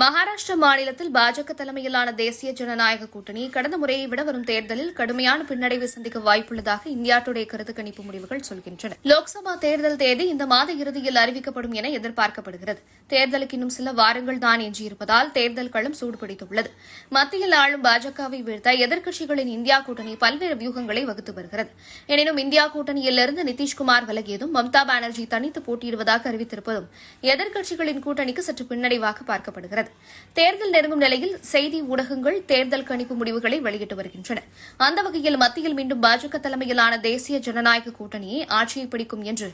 மகாராஷ்டிரா மாநிலத்தில் பாஜக தலைமையிலான தேசிய ஜனநாயக கூட்டணி கடந்த முறையை விட வரும் தேர்தலில் கடுமையான பின்னடைவை சந்திக்க வாய்ப்புள்ளதாக இந்தியா டுடே கருத்து கணிப்பு முடிவுகள் சொல்கின்றன. லோக்சபா தேர்தல் தேதி இந்த மாத இறுதியில் அறிவிக்கப்படும் என எதிர்பார்க்கப்படுகிறது. தேர்தலுக்கு இன்னும் சில வாரங்கள் தான் எஞ்சியிருப்பதால் தேர்தல் களம் சூடுபிடித்துள்ளது. மத்தியில் ஆளும் பாஜகவை வீழ்த்த எதிர்க்கட்சிகளின் இந்தியா கூட்டணி பல்வேறு வியூகங்களை வகுத்து வருகிறது. எனினும் இந்தியா கூட்டணியிலிருந்து நிதிஷ்குமார் விலகியதும் மம்தா பானர்ஜி தனித்து போட்டியிடுவதாக அறிவித்திருப்பதும் எதிர்க்கட்சிகளின் கூட்டணிக்கு சற்று பின்னடைவாக பார்க்கப்படுகிறது. தேர்தல் நெருங்கும் நிலையில் செய்தி ஊடகங்கள் தேர்தல் கணிப்பு முடிவுகளை வெளியிட்டு வருகின்றன. அந்த வகையில் மத்தியில் மீண்டும் பாஜக தலைமையிலான தேசிய ஜனநாயக கூட்டணியை ஆட்சியை பிடிக்கும் என்று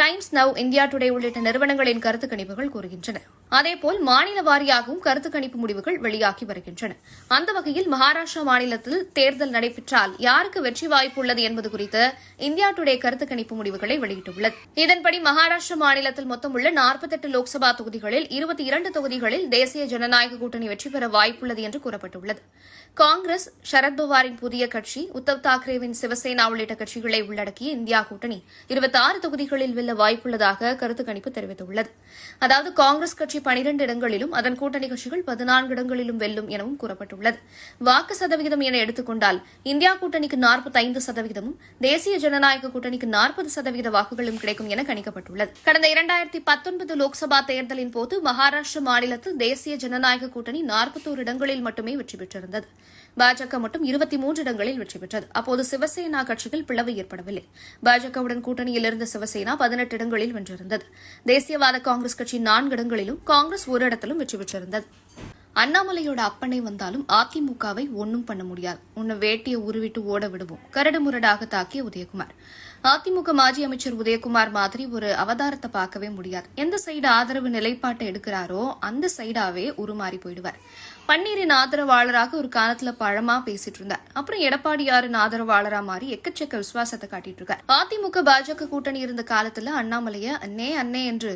டைம்ஸ் நவ் இந்தியா டுடே உள்ளிட்ட நிறுவனங்களின் கருத்து கணிப்புகள் கூறுகின்றன. அதேபோல் மாநில வாரியாகவும் கருத்து கணிப்பு முடிவுகள் வெளியாகி வருகின்றன. அந்த வகையில் மகாராஷ்டிரா மாநிலத்தில் தேர்தல் நடைபெற்றால் யாருக்கு வெற்றி வாய்ப்பு உள்ளது என்பது குறித்து இந்தியா டுடே கருத்து கணிப்பு முடிவுகளை வெளியிட்டுள்ளது. இதன்படி மகாராஷ்டிரா மாநிலத்தில் மொத்தம் உள்ள நாற்பத்தெட்டு லோக்சபா தொகுதிகளில் இருபத்தி இரண்டு தொகுதிகளில் தேசிய தேசிய ஜனநாயக கூட்டணி வெற்றி பெற வாய்ப்புள்ளது என்று கூறப்பட்டுள்ளது. காங்கிரஸ் சரத்பவாரின் புதிய கட்சி உத்தவ் தாக்கரேவின் சிவசேனா உள்ளிட்ட கட்சிகளை உள்ளடக்கிய இந்தியா கூட்டணி இருபத்தாறு தொகுதிகளில் வெல்ல வாய்ப்புள்ளதாக கருத்து கணிப்பு தெரிவித்துள்ளது. அதாவது காங்கிரஸ் கட்சி பனிரண்டு இடங்களிலும் அதன் கூட்டணி கட்சிகள் பதினான்கு இடங்களிலும் வெல்லும் எனவும் கூறப்பட்டுள்ளது. வாக்கு சதவிகிதம் என எடுத்துக்கொண்டால் இந்தியா கூட்டணிக்கு நாற்பத்தைந்து சதவீதமும் தேசிய ஜனநாயக கூட்டணிக்கு நாற்பது சதவீத வாக்குகளும் கிடைக்கும் என கணிக்கப்பட்டுள்ளது. கடந்த இரண்டாயிரத்தி பத்தொன்பது லோக்சபா தேர்தலின் போது மகாராஷ்டிர மாநிலத்தில் தேசிய தேசிய ஜனநாயக கூட்டணி நாற்பத்தோரு இடங்களில் மட்டுமே வெற்றி பெற்றிருந்தது. பாஜக மட்டும் இருபத்தி மூன்று இடங்களில் வெற்றி பெற்றது. அப்போது சிவசேனா கட்சியில் பிளவு ஏற்படவில்லை. பாஜகவுடன் கூட்டணியில் இருந்த சிவசேனா பதினெட்டு இடங்களில் வென்றிருந்தது. தேசியவாத காங்கிரஸ் கட்சி நான்கு இடங்களிலும் காங்கிரஸ் ஒரு இடத்திலும் வெற்றி பெற்றிருந்தது. அண்ணாமலையோட அப்பனை வந்தாலும் அதிமுகவை ஒன்னும் பண்ண முடியாது. உன்னை வேட்டியை உருவிட்டு ஓட விடுவோம். கரடு முரடாக தாக்கிய உதயகுமார். அதிமுக மாஜி அமைச்சர் உதயகுமார் மாதிரி ஒரு அவதாரத்தை பார்க்கவே முடியாது. எந்த சைடு ஆதரவு நிலைப்பாட்டை எடுக்கிறாரோ அந்த சைடாவே உருமாறி போயிடுவார். பன்னீரின் ஆதரவாளராக ஒரு காலத்துல பழமா பேசிட்டு இருந்தார். அப்புறம் எடப்பாடியாரின் ஆதரவாளரா மாறி எக்கச்சக்க விசுவாசத்தை காட்டிட்டு இருக்கார். அதிமுக பாஜக கூட்டணி இருந்த காலத்துல அண்ணாமலைய அன்னே அன்னே என்று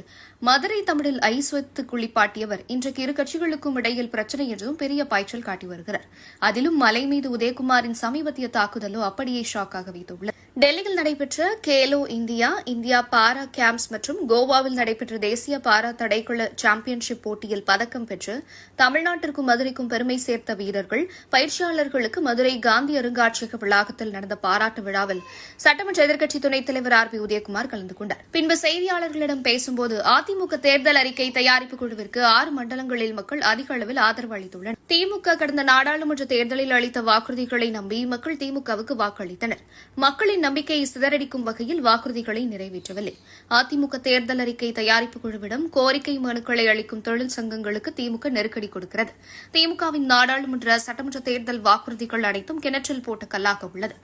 மதுரை தமிழில் ஐஸ்வத்து குளிப்பாட்டியவர் இன்றைக்கு இரு கட்சிகளுக்கும் இடையில் பிரச்சனை என்றும் பெரிய பாய்ச்சல் காட்டி வருகிறார். அதிலும் மலை மீது உதயகுமாரின் சமீபத்திய தாக்குதலோ அப்படியே ஷாக்காக வைத்துள்ளது. டெல்லியில் நடைபெற்ற Khelo India India para games மற்றும் கோவாவில் நடைபெற்ற தேசிய பாரா தடைக்குழு சாம்பியன்ஷிப் போட்டியில் பதக்கம் பெற்று தமிழ்நாட்டிற்கும் மதுரைக்கும் பெருமை சேர்த்த வீரர்கள் பயிற்சியாளர்களுக்கு மதுரை காந்தி அருங்காட்சியக வளாகத்தில் நடந்த பாராட்டு விழாவில் சட்டமன்ற எதிர்க்கட்சி துணைத் தலைவர் ஆர் பி உதயகுமார் கலந்து கொண்டார். பின்பு செய்தியாளர்களிடம் பேசும்போது அதிமுக தேர்தல் அறிக்கை தயாரிப்பு குழுவிற்கு ஆறு மண்டலங்களில் மக்கள் அதிக அளவில் ஆதரவு அளித்துள்ளனர். திமுக கடந்த நாடாளுமன்ற தேர்தலில் அளித்த வாக்குறுதிகளை நம்பி மக்கள் திமுகவுக்கு வாக்களித்தனர். மக்களின் நம்பிக்கையை சிதறடிக்கும் வகையில் வாக்குறுதிகளை நிறைவேற்றவில்லை. அதிமுக தேர்தல் அறிக்கை தயாரிப்பு குழுவிடம் கோரிக்கை மனுக்களை அளிக்கும் தொழில் சங்கங்களுக்கு திமுக நெருக்கடி கொடுக்கிறது. திமுகவின் நாடாளுமன்ற சட்டமன்ற தேர்தல் வாக்குறுதிகள் அனைத்தும் கிணற்றில் போட்ட கல்லாக உள்ளது.